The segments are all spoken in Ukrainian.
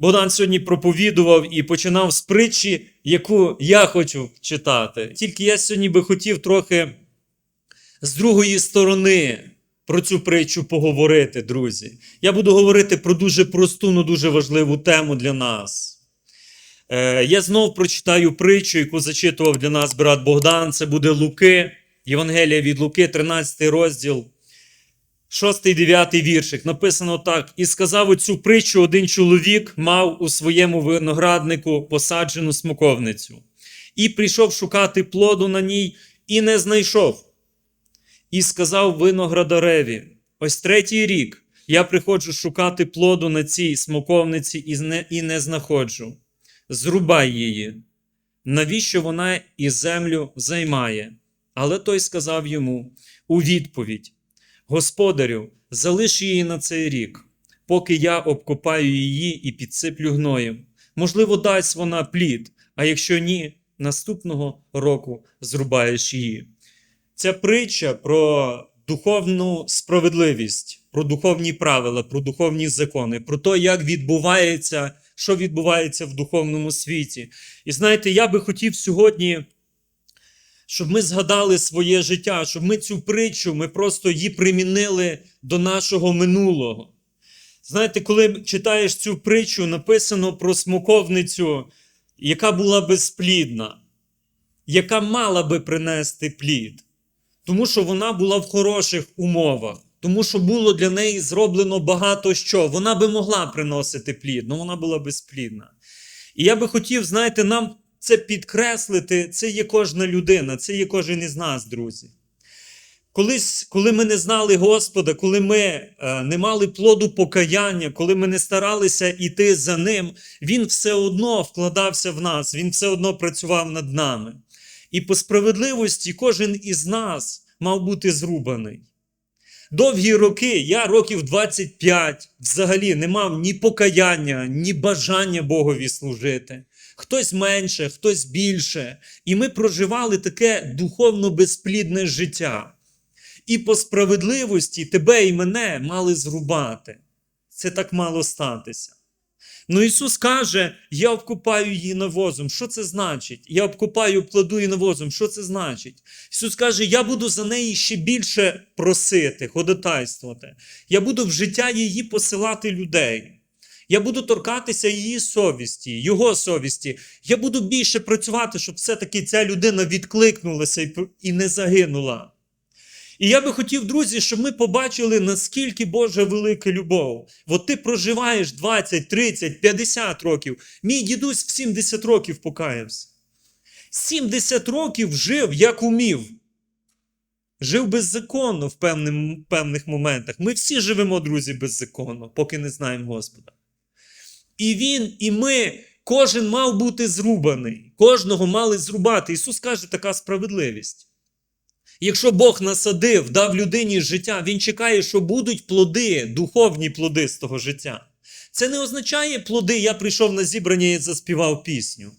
Богдан сьогодні проповідував і починав з притчі, яку я хочу читати. Тільки я сьогодні би хотів трохи з другої сторони про цю притчу поговорити, друзі. Я буду говорити про дуже просту, але дуже важливу тему для нас. Е, Я знов прочитаю притчу, яку зачитував для нас брат Богдан. Це буде Луки, Євангелія від Луки, 13 розділ. Шостий, дев'ятий віршик написано так: і сказав оцю притчу один чоловік мав у своєму винограднику посаджену смоковницю, і прийшов шукати плоду на ній, і не знайшов. І сказав виноградареві: ось третій рік я приходжу шукати плоду на цій смоковниці і не, і не знаходжу. Зрубай її. Навіщо вона і землю займає? Але той сказав йому у відповідь: Господарю, залиш її на цей рік, поки я обкопаю її і підсиплю гноєм. Можливо, дасть вона плід, а якщо ні, наступного року зрубаєш її. Ця притча про духовну справедливість, про духовні правила, про духовні закони, про те, як відбувається, що відбувається в духовному світі. І знаєте, я би хотів сьогодні щоб ми згадали своє життя, щоб ми цю притчу, ми просто її примінили до нашого минулого. Знаєте, коли читаєш цю притчу, написано про смоковницю, яка була безплідна, яка мала би принести плід, тому що вона була в хороших умовах, тому що було для неї зроблено багато що. Вона би могла приносити плід, але вона була безплідна. І я би хотів, знаєте, нам це підкреслити, це є кожна людина, це є кожен із нас, друзі. Колись, коли ми не знали Господа, коли ми е, не мали плоду покаяння, коли ми не старалися йти за Ним, Він все одно вкладався в нас, Він все одно працював над нами. І по справедливості кожен із нас мав бути зрубаний. Довгі роки, я років 25 взагалі не мав ні покаяння, ні бажання Богові служити. Хтось менше, хтось більше. І ми проживали таке духовно безплідне життя. І по справедливості тебе і мене мали зрубати. Це так мало статися. Ну Ісус каже: я обкупаю її навозом. Що це значить? Я обкупаю плоду її навозом. Що це значить? Ісус каже, я буду за неї ще більше просити, ходатайствувати. Я буду в життя її посилати людей. Я буду торкатися її совісті, його совісті. Я буду більше працювати, щоб все-таки ця людина відкликнулася і- не загинула. І я би хотів, друзі, щоб ми побачили, наскільки Божа велика любов. От ти проживаєш 20, 30, 50 років. Мій дідусь в 70 років покаявся. 70 років жив, як умів. Жив беззаконно в певним, певних моментах. Ми всі живемо, друзі, беззаконно, поки не знаємо Господа. І він, і ми, кожен мав бути зрубаний. Кожного мали зрубати. Ісус каже, така справедливість. Якщо Бог насадив, дав людині життя, Він чекає, що будуть плоди, духовні плоди з того життя. Це не означає плоди, я прийшов на зібрання і заспівав пісню.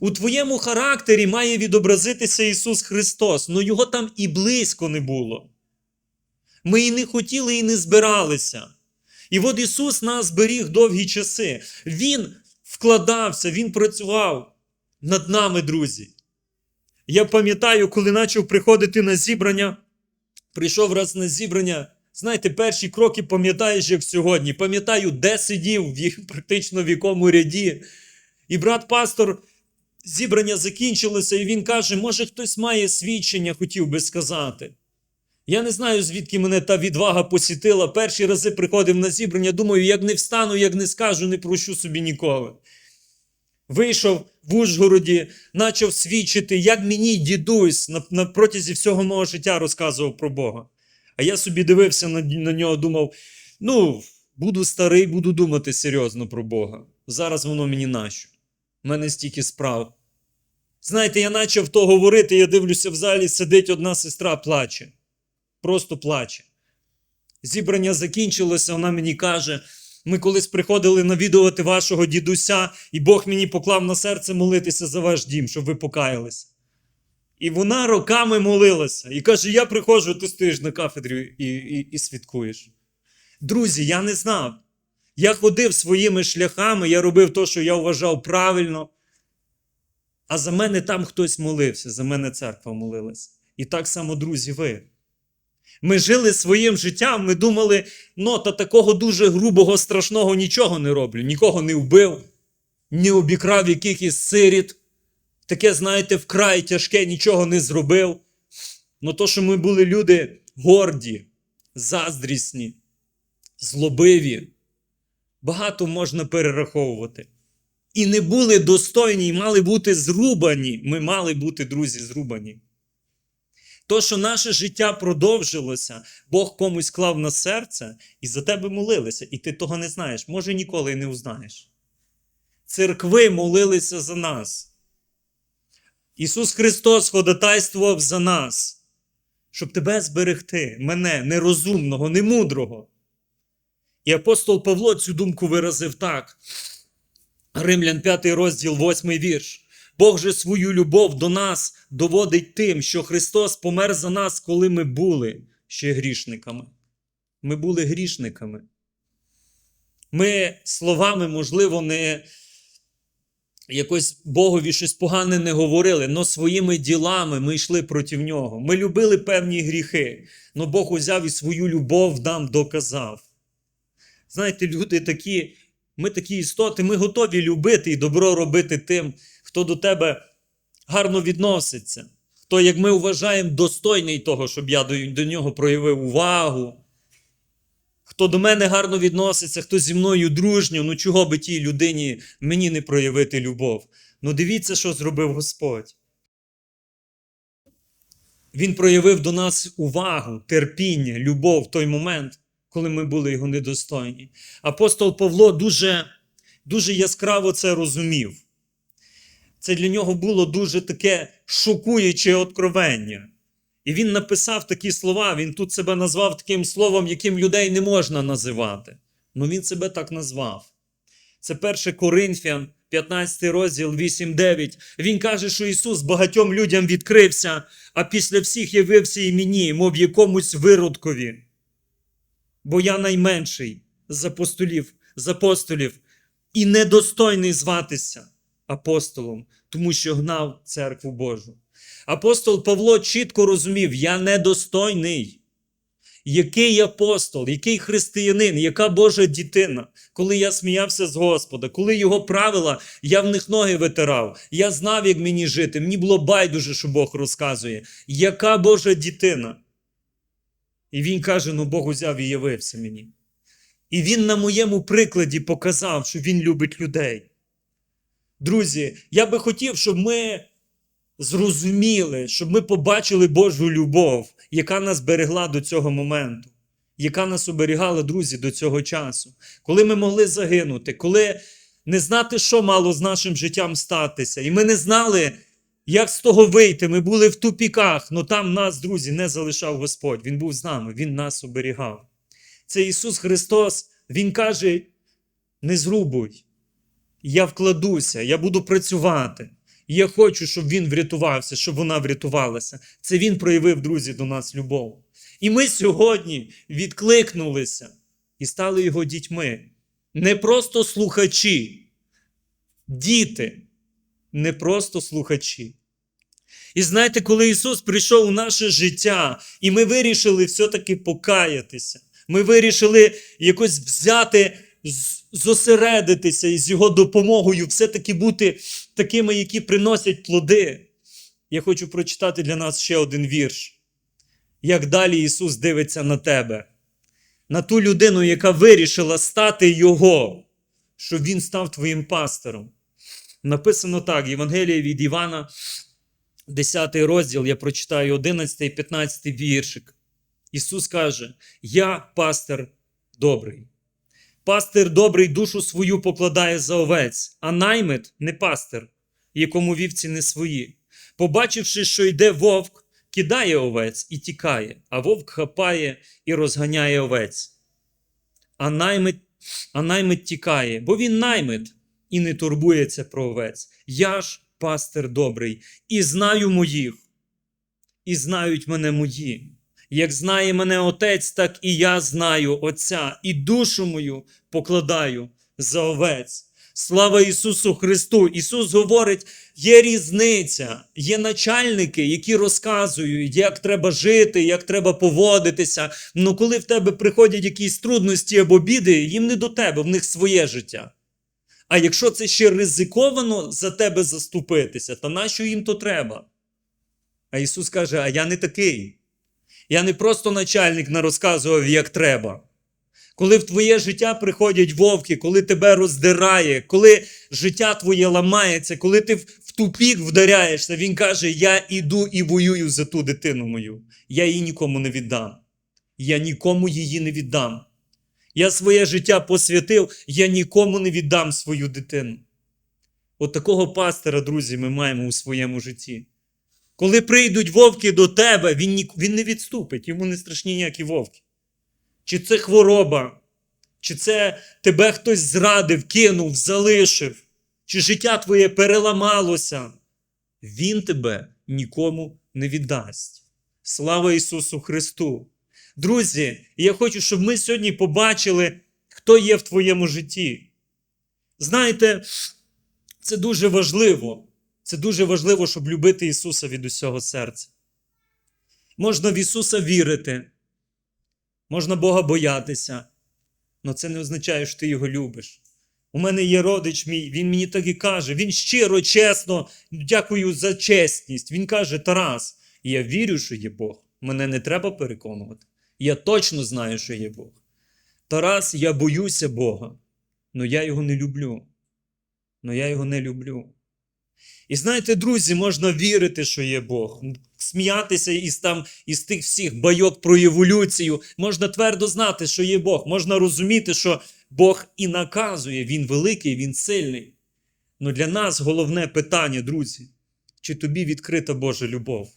У твоєму характері має відобразитися Ісус Христос, але Його там і близько не було. Ми і не хотіли, і не збиралися. І от Ісус нас зберіг довгі часи. Він вкладався, Він працював над нами, друзі. Я пам'ятаю, коли почав приходити на зібрання, прийшов раз на зібрання. Знаєте, перші кроки пам'ятаєш, як сьогодні. Пам'ятаю, де сидів, практично в якому ряді. І брат пастор, зібрання закінчилося, і він каже: може, хтось має свідчення, хотів би сказати. Я не знаю, звідки мене та відвага посітила. Перші рази приходив на зібрання, думаю, як не встану, як не скажу, не прощу собі ніколи. Вийшов в Ужгороді, почав свідчити, як мені дідусь на, протязі всього мого життя розказував про Бога. А я собі дивився на, на нього, думав: ну, буду старий, буду думати серйозно про Бога. Зараз воно мені нащо. У мене стільки справ. Знаєте, я почав то говорити, я дивлюся в залі, сидить одна сестра, плаче. Просто плаче. Зібрання закінчилося, вона мені каже: ми колись приходили навідувати вашого дідуся, і Бог мені поклав на серце молитися за ваш дім, щоб ви покаялися. І вона роками молилася і каже: Я приходжу, ти стоїш на кафедрі і, і, і свідкуєш. Друзі, я не знав. Я ходив своїми шляхами, я робив те, що я вважав правильно. А за мене там хтось молився, за мене церква молилась. І так само, друзі, ви. Ми жили своїм життям, ми думали, ну, та такого дуже грубого, страшного нічого не роблю, нікого не вбив, не обікрав якихось сиріт. Таке, знаєте, вкрай тяжке, нічого не зробив. Ну то, що ми були люди горді, заздрісні, злобиві, багато можна перераховувати. І не були достойні, і мали бути зрубані. Ми мали бути, друзі, зрубані. То, що наше життя продовжилося, Бог комусь клав на серце і за тебе молилися, і ти того не знаєш, може ніколи і не узнаєш. Церкви молилися за нас. Ісус Христос ходатайствував за нас, щоб тебе зберегти, мене, нерозумного, немудрого. І апостол Павло цю думку виразив так. Римлян 5 розділ, 8 вірш. Бог же свою любов до нас доводить тим, що Христос помер за нас, коли ми були ще грішниками. Ми були грішниками. Ми словами, можливо, не якось Богові щось погане не говорили, але своїми ділами ми йшли проти нього. Ми любили певні гріхи, але Бог узяв і свою любов нам доказав. Знаєте, люди такі, ми такі істоти, ми готові любити і добро робити тим, хто до тебе гарно відноситься, хто, як ми вважаємо, достойний того, щоб я до, до нього проявив увагу. Хто до мене гарно відноситься, хто зі мною дружньо, ну чого би тій людині мені не проявити любов? Ну дивіться, що зробив Господь. Він проявив до нас увагу, терпіння, любов в той момент, коли ми були його недостойні. Апостол Павло дуже, дуже яскраво це розумів. Це для нього було дуже таке шокуюче откровення. І він написав такі слова, він тут себе назвав таким словом, яким людей не можна називати. Ну він себе так назвав. Це 1 Коринфян, 15 розділ 8-9. Він каже, що Ісус багатьом людям відкрився, а після всіх явився і мені, мов якомусь виродкові. Бо я найменший з апостолів, з апостолів і недостойний зватися апостолом, тому що гнав церкву Божу. Апостол Павло чітко розумів: я недостойний. Який апостол, який християнин, яка Божа дитина, коли я сміявся з Господа, коли його правила, я в них ноги витирав, я знав, як мені жити. Мені було байдуже, що Бог розказує, яка Божа дитина. І він каже: ну Бог узяв і явився мені. І він на моєму прикладі показав, що він любить людей. Друзі, я би хотів, щоб ми зрозуміли, щоб ми побачили Божу любов, яка нас берегла до цього моменту, яка нас оберігала, друзі, до цього часу, коли ми могли загинути, коли не знати, що мало з нашим життям статися, і ми не знали, як з того вийти. Ми були в тупіках, але там нас, друзі, не залишав Господь. Він був з нами, Він нас оберігав. Це Ісус Христос, Він каже: не зрубуй. Я вкладуся, я буду працювати. Я хочу, щоб він врятувався, щоб вона врятувалася. Це він проявив, друзі, до нас любов. І ми сьогодні відкликнулися і стали його дітьми. Не просто слухачі, діти, не просто слухачі. І знаєте, коли Ісус прийшов у наше життя, і ми вирішили все-таки покаятися, ми вирішили якось взяти зосередитися і з його допомогою все-таки бути такими, які приносять плоди. Я хочу прочитати для нас ще один вірш. Як далі Ісус дивиться на тебе, на ту людину, яка вирішила стати Його, щоб Він став твоїм пастором. Написано так: Євангелія від Івана, 10 розділ, я прочитаю 11 і 15 віршик. Ісус каже: Я пастир добрий. Пастир добрий душу свою покладає за овець, а наймит не пастир, якому вівці не свої. Побачивши, що йде вовк, кидає овець і тікає, а вовк хапає і розганяє овець. А наймит, а наймит тікає, бо він наймит і не турбується про овець. Я ж пастир добрий, і знаю моїх, і знають мене мої, Як знає мене Отець, так і я знаю Отця, і душу мою покладаю за овець. Слава Ісусу Христу! Ісус говорить, є різниця, є начальники, які розказують, як треба жити, як треба поводитися. Ну коли в тебе приходять якісь трудності або біди, їм не до тебе, в них своє життя. А якщо це ще ризиковано за тебе заступитися, то нащо їм то треба? А Ісус каже: А я не такий. Я не просто начальник нарозказував, як треба. Коли в твоє життя приходять вовки, коли тебе роздирає, коли життя твоє ламається, коли ти в тупік вдаряєшся, він каже: Я іду і воюю за ту дитину мою. Я її нікому не віддам. Я нікому її не віддам. Я своє життя посвятив, я нікому не віддам свою дитину. От такого пастора, друзі, ми маємо у своєму житті. Коли прийдуть вовки до тебе, він, він не відступить, йому не страшні ніякі вовки. Чи це хвороба, чи це тебе хтось зрадив, кинув, залишив, чи життя твоє переламалося. Він тебе нікому не віддасть. Слава Ісусу Христу! Друзі, я хочу, щоб ми сьогодні побачили, хто є в твоєму житті. Знаєте, це дуже важливо. Це дуже важливо, щоб любити Ісуса від усього серця. Можна в Ісуса вірити, можна Бога боятися, але це не означає, що ти його любиш. У мене є родич мій, він мені так і каже, він щиро, чесно, дякую за чесність. Він каже: Тарас, я вірю, що є Бог. Мене не треба переконувати. Я точно знаю, що є Бог. Тарас, я боюся Бога, але я його не люблю. Але я його не люблю. І знаєте, друзі, можна вірити, що є Бог, сміятися із там із тих всіх байок про еволюцію. Можна твердо знати, що є Бог. Можна розуміти, що Бог і наказує, Він великий, Він сильний. Але для нас головне питання, друзі, чи тобі відкрита Божа любов?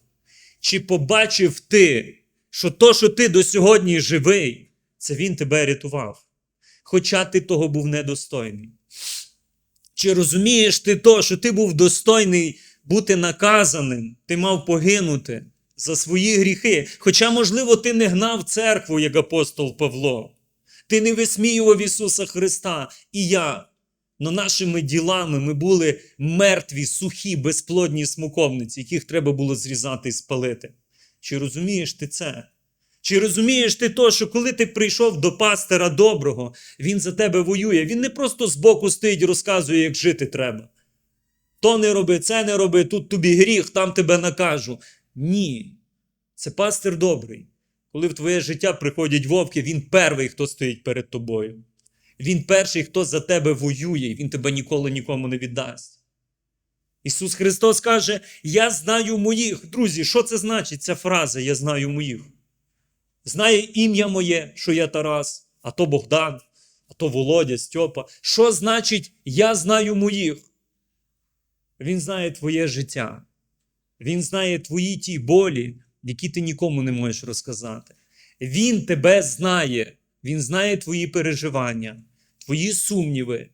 Чи побачив ти, що то, що ти до сьогодні живий, це Він тебе рятував, хоча ти того був недостойний. Чи розумієш ти то, що ти був достойний бути наказаним, ти мав погинути за свої гріхи? Хоча, можливо, ти не гнав церкву, як апостол Павло, ти не висміював Ісуса Христа і я. Но нашими ділами ми були мертві, сухі, безплодні смоковниці, яких треба було зрізати і спалити. Чи розумієш ти це? Чи розумієш ти то, що коли ти прийшов до пастора доброго, він за тебе воює, він не просто збоку стоїть і розказує, як жити треба. То не роби, це не роби, тут тобі гріх, там тебе накажу. Ні. Це пастир добрий. Коли в твоє життя приходять вовки, він перший, хто стоїть перед тобою. Він перший, хто за тебе воює, він тебе ніколи нікому не віддасть. Ісус Христос каже: Я знаю моїх. Друзі, що це значить ця фраза Я знаю моїх? Знає ім'я моє, що я Тарас, а то Богдан, а то Володя, Стьопа. Що значить я знаю моїх? Він знає твоє життя. Він знає твої ті болі, які ти нікому не можеш розказати. Він тебе знає. Він знає твої переживання, твої сумніви,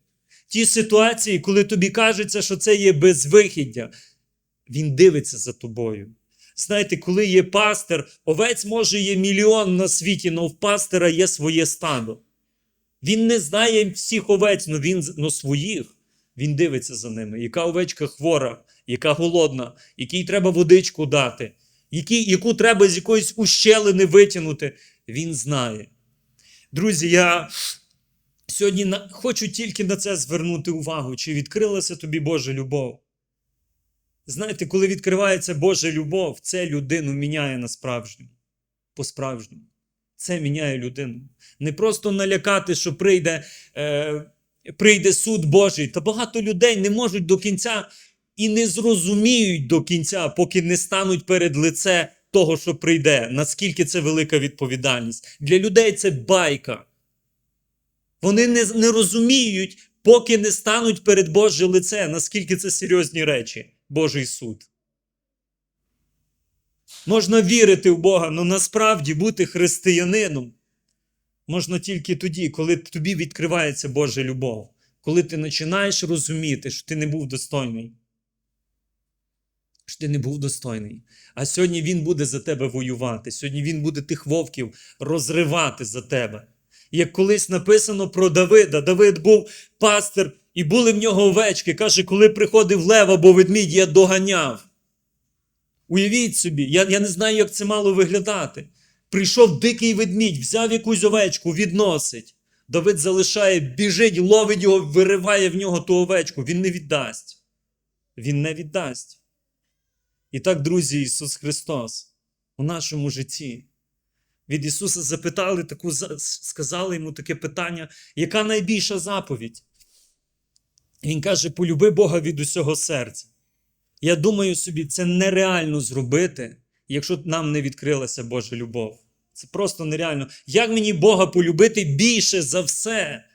ті ситуації, коли тобі кажеться, що це є безвихіддя. Він дивиться за тобою. Знаєте, коли є пастир, овець може є мільйон на світі, але в пастира є своє стадо. Він не знає всіх овець, але він но своїх. Він дивиться за ними. Яка овечка хвора, яка голодна, якій треба водичку дати, які, яку треба з якоїсь ущелини витягнути. Він знає. Друзі, я сьогодні на... хочу тільки на це звернути увагу, чи відкрилася тобі Божа любов. Знаєте, коли відкривається Божа любов, це людину міняє на справжню, по-справжньому. Це міняє людину. Не просто налякати, що прийде, е, прийде суд Божий. Та багато людей не можуть до кінця і не зрозуміють до кінця, поки не стануть перед лице того, що прийде. Наскільки це велика відповідальність. Для людей це байка. Вони не, не розуміють, поки не стануть перед Боже лице, наскільки це серйозні речі. Божий суд. Можна вірити в Бога, але насправді бути християнином можна тільки тоді, коли тобі відкривається Божа любов, коли ти починаєш розуміти, що ти не був достойний. що ти не був достойний. А сьогодні Він буде за тебе воювати. Сьогодні Він буде тих вовків розривати за тебе. Як колись написано про Давида, Давид був пастир, і були в нього овечки. Каже, коли приходив лев або ведмідь, я доганяв. Уявіть собі, я, я не знаю, як це мало виглядати. Прийшов дикий ведмідь, взяв якусь овечку, відносить. Давид залишає, біжить, ловить його, вириває в нього ту овечку. Він не віддасть. Він не віддасть. І так, друзі, Ісус Христос у нашому житті. Від Ісуса запитали таку, сказали йому таке питання, яка найбільша заповідь? Він каже: полюби Бога від усього серця. Я думаю собі, це нереально зробити, якщо нам не відкрилася Божа любов. Це просто нереально. Як мені Бога полюбити більше за все?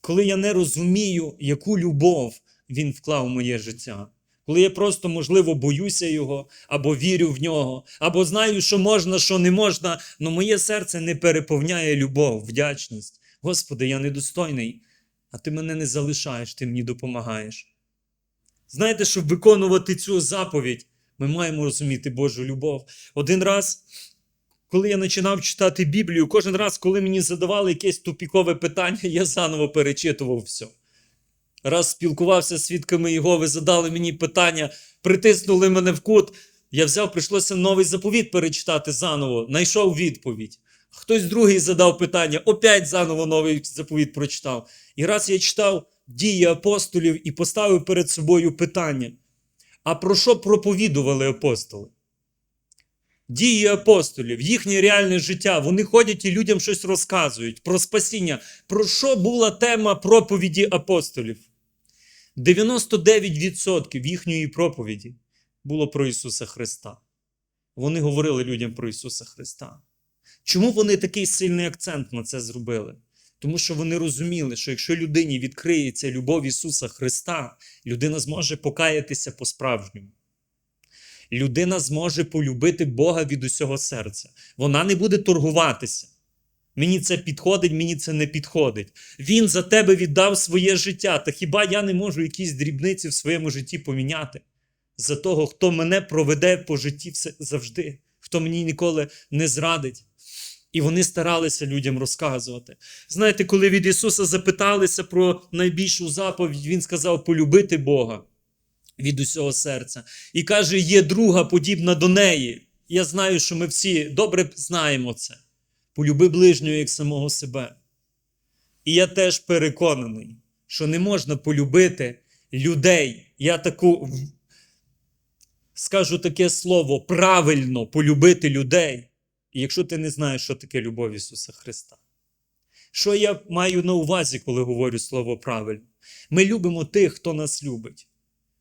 Коли я не розумію, яку любов Він вклав в моє життя. Коли я просто, можливо, боюся Його, або вірю в нього, або знаю, що можна, що не можна, але моє серце не переповняє любов, вдячність. Господи, я недостойний, а ти мене не залишаєш, ти мені допомагаєш. Знаєте, щоб виконувати цю заповідь, ми маємо розуміти Божу любов. Один раз, коли я починав читати Біблію, кожен раз, коли мені задавали якесь тупікове питання, я заново перечитував все. Раз спілкувався з свідками Єгови, задали мені питання, притиснули мене в кут. Я взяв, прийшлося новий заповіт перечитати заново, знайшов відповідь. Хтось другий задав питання, опять заново новий заповіт прочитав. І раз я читав дії апостолів і поставив перед собою питання: а про що проповідували апостоли? Дії апостолів, їхнє реальне життя, вони ходять і людям щось розказують про спасіння. Про що була тема проповіді апостолів? 99% їхньої проповіді було про Ісуса Христа. Вони говорили людям про Ісуса Христа. Чому вони такий сильний акцент на це зробили? Тому що вони розуміли, що якщо людині відкриється любов Ісуса Христа, людина зможе покаятися по-справжньому. Людина зможе полюбити Бога від усього серця. Вона не буде торгуватися. Мені це підходить, мені це не підходить. Він за тебе віддав своє життя. Та хіба я не можу якісь дрібниці в своєму житті поміняти? За того, хто мене проведе по житті все завжди, хто мені ніколи не зрадить. І вони старалися людям розказувати. Знаєте, коли від Ісуса запиталися про найбільшу заповідь, Він сказав полюбити Бога від усього серця. І каже, є друга подібна до неї. Я знаю, що ми всі добре знаємо це. Полюби ближнього як самого себе. І я теж переконаний, що не можна полюбити людей. Я таку скажу таке слово правильно полюбити людей. Якщо ти не знаєш, що таке любов Ісуса Христа. Що я маю на увазі, коли говорю слово правильно? Ми любимо тих, хто нас любить.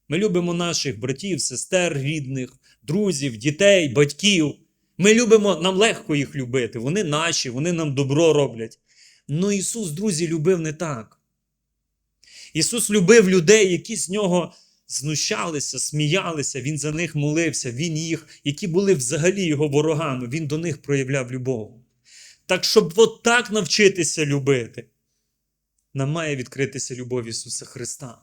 Ми любимо наших братів, сестер, рідних, друзів, дітей, батьків. Ми любимо, нам легко їх любити. Вони наші, вони нам добро роблять. Ну Ісус, друзі, любив не так. Ісус любив людей, які з нього знущалися, сміялися, Він за них молився, Він їх, які були взагалі його ворогами, Він до них проявляв любов. Так, щоб от так навчитися любити, нам має відкритися любов Ісуса Христа.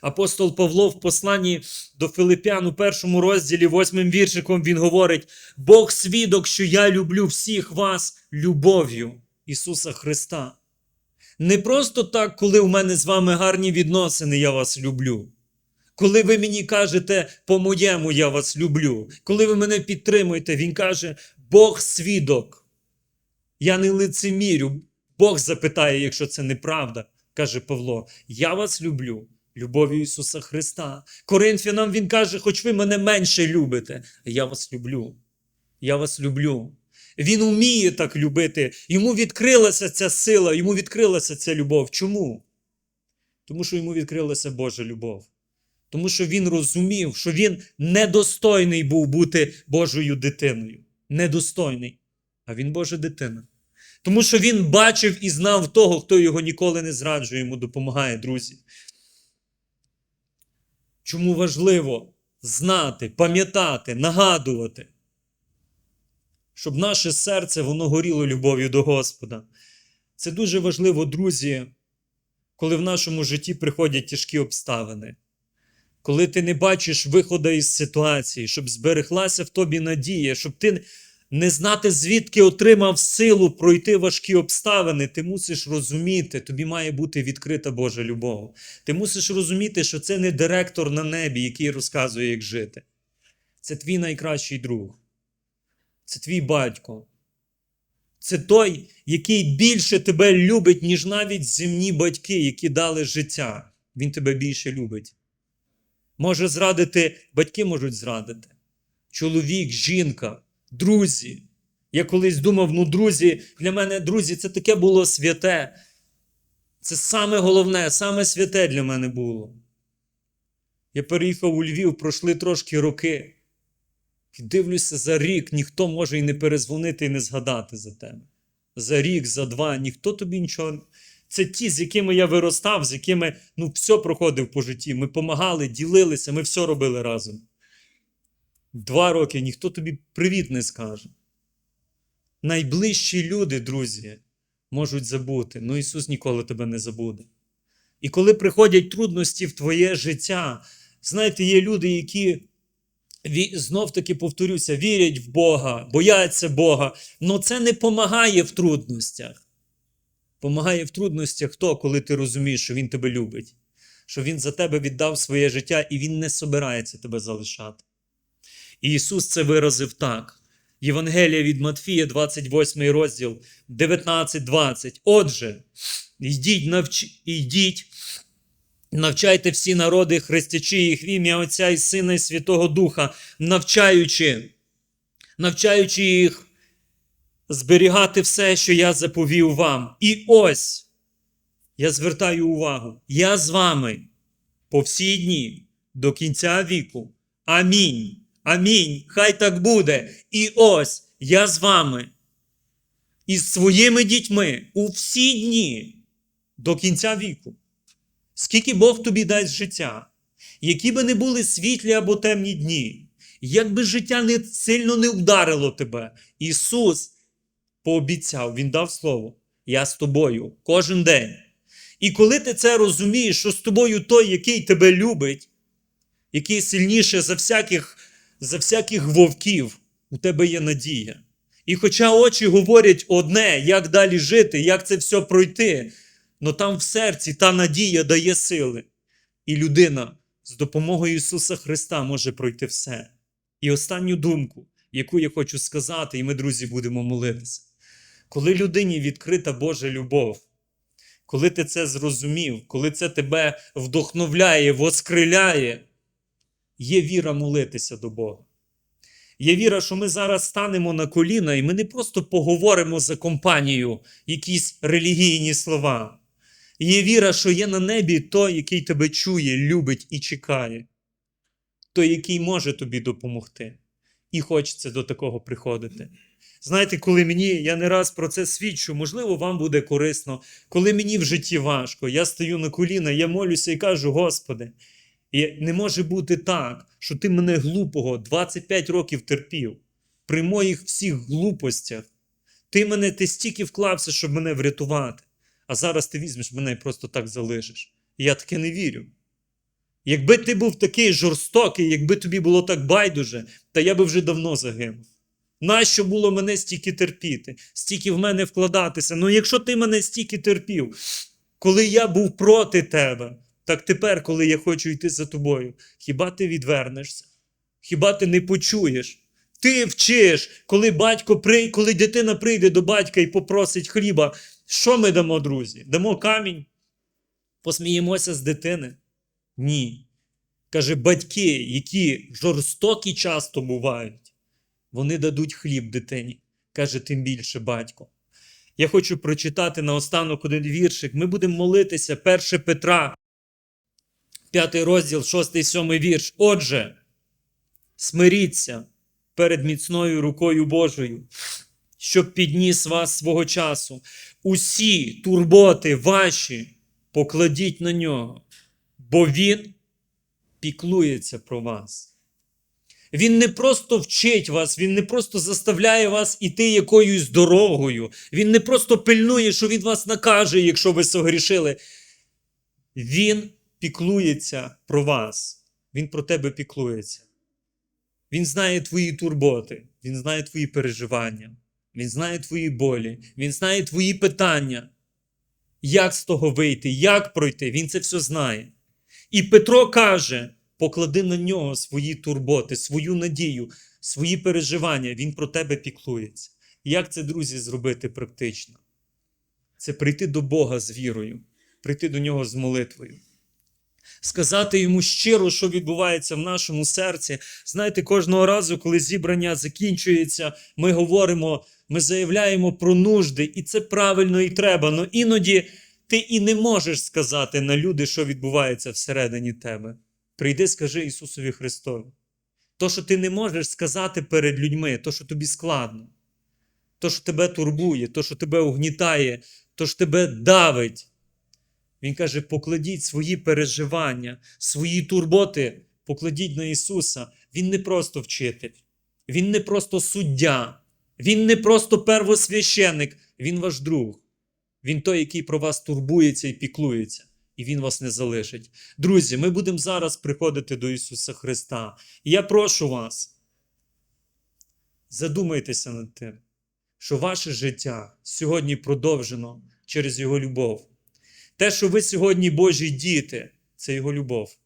Апостол Павло в посланні до Филипян у першому розділі, восьмим віршиком, він говорить: Бог свідок, що я люблю всіх вас любов'ю Ісуса Христа. Не просто так, коли у мене з вами гарні відносини, я вас люблю. Коли ви мені кажете по-моєму, я вас люблю. Коли ви мене підтримуєте, Він каже, Бог свідок. Я не лицемірю. Бог запитає, якщо це неправда, каже Павло, я вас люблю. Любов'ю Ісуса Христа. Коринфянам Він каже, хоч ви мене менше любите, я вас люблю. Я вас люблю. Він уміє так любити. Йому відкрилася ця сила, йому відкрилася ця любов. Чому? Тому що йому відкрилася Божа любов. Тому що він розумів, що він недостойний був бути Божою дитиною. Недостойний. А він Божа дитина. Тому що він бачив і знав того, хто його ніколи не зраджує, йому допомагає, друзі. Чому важливо знати, пам'ятати, нагадувати, щоб наше серце воно горіло любов'ю до Господа. Це дуже важливо, друзі, коли в нашому житті приходять тяжкі обставини, коли ти не бачиш виходу із ситуації, щоб збереглася в тобі надія, щоб ти не знати, звідки отримав силу пройти важкі обставини, ти мусиш розуміти, тобі має бути відкрита Божа любов. Ти мусиш розуміти, що це не директор на небі, який розказує, як жити. Це твій найкращий друг. Це твій батько. Це той, який більше тебе любить, ніж навіть земні батьки, які дали життя. Він тебе більше любить. Може зрадити, батьки можуть зрадити. Чоловік, жінка, друзі. Я колись думав, ну, друзі, для мене друзі, це таке було святе. Це саме головне, саме святе для мене було. Я переїхав у Львів, пройшли трошки роки. І дивлюся, за рік ніхто може і не перезвонити, і не згадати за тебе. За рік, за два, ніхто тобі нічого. Це ті, з якими я виростав, з якими ну, все проходив по житті. Ми помагали, ділилися, ми все робили разом. Два роки ніхто тобі привіт не скаже. Найближчі люди, друзі, можуть забути, але Ісус ніколи тебе не забуде. І коли приходять трудності в твоє життя, знаєте, є люди, які знов таки повторюся, вірять в Бога, бояться Бога, але це не помагає в трудностях. Помагає в трудностях хто, коли ти розумієш, що Він тебе любить, що Він за тебе віддав своє життя і Він не собирається тебе залишати. І Ісус це виразив так. Євангелія від Матфія, 28 розділ, 19-20. Отже, йдіть, навч... йдіть, навчайте всі народи, хрестячи їх в ім'я Отця і Сина і Святого Духа, навчаючи, навчаючи їх зберігати все, що я заповів вам. І ось я звертаю увагу, я з вами по всі дні до кінця віку. Амінь. Амінь. Хай так буде. І ось я з вами із своїми дітьми у всі дні до кінця віку. Скільки Бог тобі дасть життя, які би не були світлі або темні дні, як би життя не сильно не вдарило тебе, Ісус пообіцяв, Він дав слово. Я з тобою кожен день. І коли ти це розумієш, що з тобою той, який тебе любить, який сильніше за всяких, за всяких вовків, у тебе є надія. І хоча очі говорять одне, як далі жити, як це все пройти, але там в серці та надія дає сили. І людина з допомогою Ісуса Христа може пройти все. І останню думку, яку я хочу сказати, і ми, друзі, будемо молитися. Коли людині відкрита Божа любов, коли ти це зрозумів, коли це тебе вдохновляє, воскриляє, є віра молитися до Бога. Є віра, що ми зараз станемо на коліна, і ми не просто поговоримо за компанію якісь релігійні слова. Є віра, що є на небі той, який тебе чує, любить і чекає, той, який може тобі допомогти. І хочеться до такого приходити. Знаєте, коли мені, я не раз про це свідчу, можливо, вам буде корисно, коли мені в житті важко, я стою на коліна, я молюся і кажу, Господи, і не може бути так, що ти мене глупого 25 років терпів при моїх всіх глупостях. Ти мене ти стільки вклався, щоб мене врятувати. А зараз ти візьмеш мене і просто так залишиш. Я таке не вірю. Якби ти був такий жорстокий, якби тобі було так байдуже, та я би вже давно загинув. Нащо було мене стільки терпіти, стільки в мене вкладатися? Ну, якщо ти мене стільки терпів, коли я був проти тебе, так тепер, коли я хочу йти за тобою, хіба ти відвернешся? Хіба ти не почуєш? Ти вчиш, коли батько при... коли дитина прийде до батька і попросить хліба, що ми дамо, друзі? Дамо камінь? Посміємося з дитини? Ні. Каже, батьки, які жорстокі часто бувають, вони дадуть хліб дитині. Каже, тим більше батько. Я хочу прочитати наостанок один віршик. Ми будемо молитися 1 Петра, 5 розділ, 6, 7 вірш. Отже, смиріться перед міцною рукою Божою, щоб підніс вас свого часу. Усі турботи ваші покладіть на нього, бо Він піклується про вас. Він не просто вчить вас, він не просто заставляє вас іти якоюсь дорогою. Він не просто пильнує, що він вас накаже, якщо ви согрішили. Він піклується про вас. Він про тебе піклується. Він знає твої турботи, він знає твої переживання, він знає твої болі, він знає твої питання. Як з того вийти, як пройти, він це все знає. І Петро каже: поклади на нього свої турботи, свою надію, свої переживання. Він про тебе піклується. Як це, друзі, зробити практично? Це прийти до Бога з вірою, прийти до нього з молитвою. Сказати йому щиро, що відбувається в нашому серці. Знаєте, кожного разу, коли зібрання закінчується, ми говоримо, ми заявляємо про нужди, і це правильно і треба. Але іноді ти і не можеш сказати на люди, що відбувається всередині тебе. Прийди, скажи Ісусові Христові. То, що ти не можеш сказати перед людьми, то, що тобі складно, то, що тебе турбує, то, що тебе угнітає, то, що тебе давить. Він каже: покладіть свої переживання, свої турботи, покладіть на Ісуса. Він не просто вчитель, Він не просто суддя, Він не просто первосвященик, Він ваш друг. Він той, який про вас турбується і піклується, і Він вас не залишить. Друзі, ми будемо зараз приходити до Ісуса Христа. І я прошу вас, задумайтеся над тим, що ваше життя сьогодні продовжено через Його любов. Те, що ви сьогодні Божі діти, це Його любов.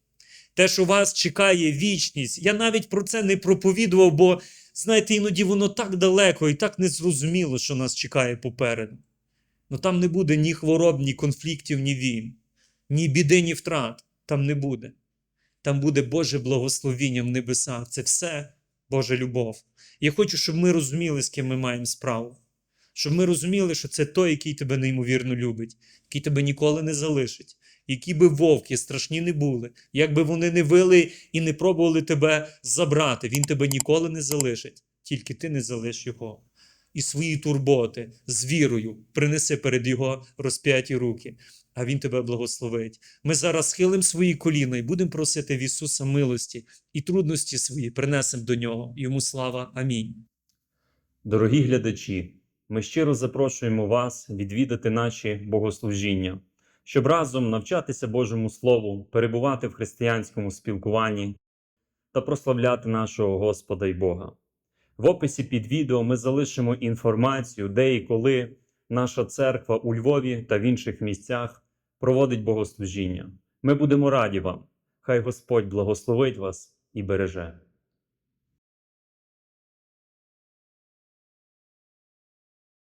Те, що вас чекає вічність. Я навіть про це не проповідував, бо, знаєте, іноді воно так далеко і так незрозуміло, що нас чекає попереду. Ну там не буде ні хвороб, ні конфліктів, ні війн, ні біди, ні втрат. Там не буде. Там буде Боже благословіння в небесах. Це все Божа любов. Я хочу, щоб ми розуміли, з ким ми маємо справу. Щоб ми розуміли, що це той, який тебе неймовірно любить, який тебе ніколи не залишить, які би вовки страшні не були, як би вони не вили і не пробували тебе забрати, він тебе ніколи не залишить, тільки ти не залиш його. І свої турботи з вірою принеси перед його розп'яті руки, а він тебе благословить. Ми зараз схилимо свої коліна і будемо просити в Ісуса милості і трудності свої принесемо до нього. Йому слава. Амінь. Дорогі глядачі, ми щиро запрошуємо вас відвідати наші богослужіння, щоб разом навчатися Божому Слову, перебувати в християнському спілкуванні та прославляти нашого Господа і Бога. В описі під відео ми залишимо інформацію, де і коли наша церква у Львові та в інших місцях проводить богослужіння. Ми будемо раді вам. Хай Господь благословить вас і береже.